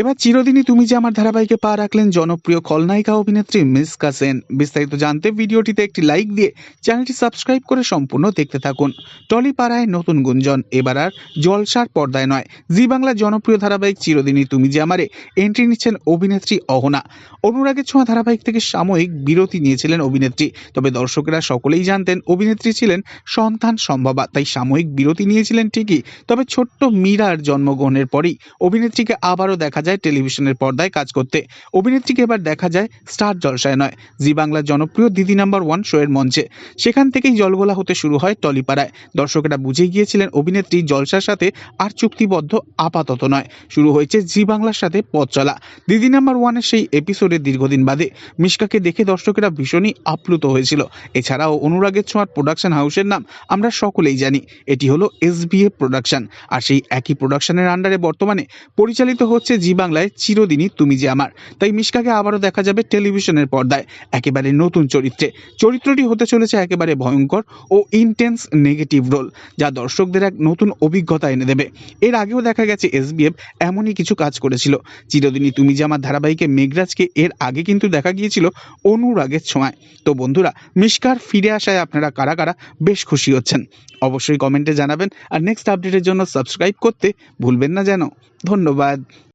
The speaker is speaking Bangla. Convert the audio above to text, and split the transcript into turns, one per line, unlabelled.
এবার চিরদিনই তুমি যে আমার ধারাবাহিকে পা রাখলেন জনপ্রিয় খলনায়িকা অভিনেত্রী মিস কাসেন। বিস্তারিত জানতে ভিডিওটিতে একটি লাইক দিয়ে চ্যানেলটি সাবস্ক্রাইব করে সম্পূর্ণ দেখতে থাকুন। টলিপাড়ায় নতুন গুঞ্জন, এবার আর জলসার পর্দায় নয়। জি বাংলার জনপ্রিয় ধারাবাহিক চিরদিনই তুমি যে আমারে এন্ট্রি নিচ্ছেন অভিনেত্রী অহনা। অনুরাগের ছোঁয়া ধারাবাহিক থেকে সাময়িক বিরতি নিয়েছিলেন অভিনেত্রী। তবে দর্শকেরা সকলেই জানতেন অভিনেত্রী ছিলেন সন্তান সম্ভবা, তাই সাময়িক বিরতি নিয়েছিলেন ঠিকই। তবে ছোট্ট মীরার জন্মগ্রহণের পরেই অভিনেত্রীকে আবারও দেখা যায় টেলিভিশনের পর্দায় কাজ করতে। অভিনেত্রীকে এবার দেখা যায় স্টার জলসায় নয়, জি বাংলার জনপ্রিয় দিদি নাম্বার ওয়ান শোয়ের মঞ্চে। সেখান থেকেই জলগোলা হতে শুরু হয় টলিপাড়ায়। দর্শকেরা বুঝে গিয়েছিলেন অভিনেত্রী জলসার সাথে আর চুক্তিবদ্ধ আপাতত নয়। শুরু হয়েছে জি বাংলার সাথে পথ চলা। দিদি নাম্বার ওয়ানের সেই এপিসোডের দীর্ঘদিন বাদে মিশকাকে দেখে দর্শকেরা ভীষণই আপ্লুত হয়েছিল। এছাড়াও অনুরাগের ছোঁয়ার প্রোডাকশন হাউসের নাম আমরা সকলেই জানি। এটি হলো এসবিএ প্রোডাকশন। আর সেই একই প্রোডাকশনের আন্ডারে বর্তমানে পরিচালিত হচ্ছে জি বাংলায় চিরদিনই তুমি যে আমার। তাই মিশকাকে আবারও দেখা যাবে টেলিভিশনের পর্দায়। একেবারে নতুন চরিত্রে। চরিত্রটি হতে চলেছে একেবারে ভয়ঙ্কর ও ইন্টেন্স নেগেটিভ রোল যা দর্শকদের এক নতুন অভিজ্ঞতা এনে দেবে। এর আগেও দেখা গেছে এসবিএফ এমনই কিছু কাজ করেছিল। চিরদিনই তুমি যে আমার ধারাবাহিকে মেঘরাজকে এর আগে কিন্তু দেখা গিয়েছিল, অনুরাগের ছোঁয়ায়। তো বন্ধুরা, মিশকার ফিরে আসায় আপনারা কারা কারা বেশ খুশি হচ্ছেন? অবশ্যই কমেন্টে জানাবেন। আর নেক্সট আপডেটের জন্য সাবস্ক্রাইব করতে ভুলবেন না যেন। ধন্যবাদ।